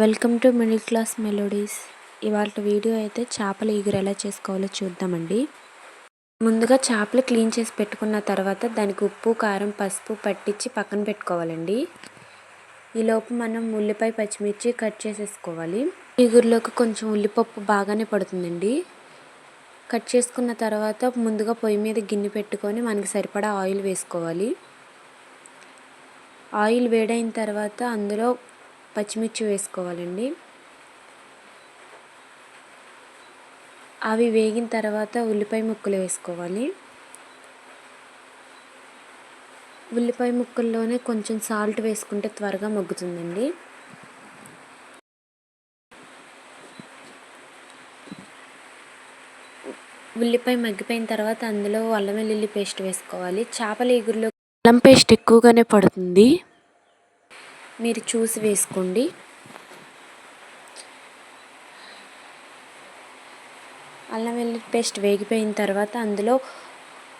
Welcome to middle class melodies. ఇవాళ video అయితే చేపలు ఎగురు ఎలా చేసుకోవాలో చూద్దామండి. ముందుగా చేపలు క్లీన్ చేసి పెట్టుకున్న తర్వాత దానికి ఉప్పు కారం పసుపు పట్టించి పక్కన పెట్టుకోవాలండి. ఈలోపు మనం ఉల్లిపాయ పచ్చిమిర్చి కట్ చేసేసుకోవాలి. ఎగురులోకి కొంచెం ఉల్లిపప్పు బాగానే పడుతుందండి. కట్ చేసుకున్న తర్వాత ముందుగా పొయ్యి మీద గిన్నె పెట్టుకొని మనకి సరిపడా ఆయిల్ వేసుకోవాలి. ఆయిల్ వేడైన తర్వాత అందులో పచ్చిమిర్చి వేసుకోవాలండి. అవి వేగిన తర్వాత ఉల్లిపాయ ముక్కలు వేసుకోవాలి. ఉల్లిపాయ ముక్కల్లోనే కొంచెం సాల్ట్ వేసుకుంటే త్వరగా మగ్గుతుందండి. ఉల్లిపాయ మగ్గిపోయిన తర్వాత అందులో అల్లం వెల్లుల్లి పేస్ట్ వేసుకోవాలి. చేపల ఎగురులో అల్లం పేస్ట్ ఎక్కువగానే పడుతుంది. మీరు చూసి వేసుకోండి. అల్లం వెల్లుల్లి పేస్ట్ వేగిపోయిన తర్వాత అందులో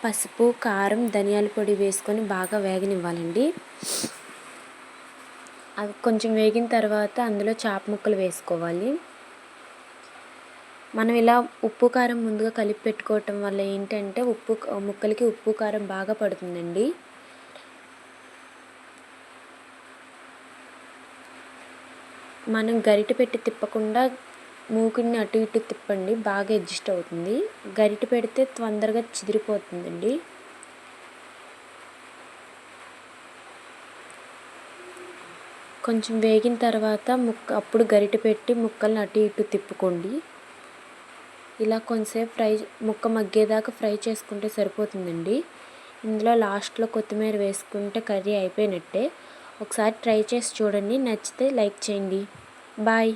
పసుపు కారం ధనియాల పొడి వేసుకొని బాగా వేగనివ్వాలండి. అవి కొంచెం వేగిన తర్వాత అందులో చాప ముక్కలు వేసుకోవాలి. మనం ఇలా ఉప్పు కారం ముందుగా కలిపి పెట్టుకోవటం వల్ల ఏంటంటే ఉప్పు ముక్కలకి ఉప్పు కారం బాగా పడుతుందండి. మనం గరిటె పెట్టి తిప్పకుండా మూకుడిని అటు ఇటు తిప్పండి బాగా అడ్జస్ట్ అవుతుంది. గరిటె పెడితే తొందరగా చిదిరిపోతుందండి. కొంచెం వేగిన తర్వాత ముక్క అప్పుడు గరిటె పెట్టి ముక్కల్ని అటు ఇటు తిప్పుకోండి. ఇలా కొంచెంసేపు ఫ్రై ముక్క మగ్గేదాకా ఫ్రై చేసుకుంటే సరిపోతుందండి. ఇందులో లాస్ట్లో కొత్తిమీర వేసుకుంటే కర్రీ అయిపోయినట్టే. ఒకసారి ట్రై చేసి చూడండి. నచ్చితే లైక్ చేయండి. బాయ్.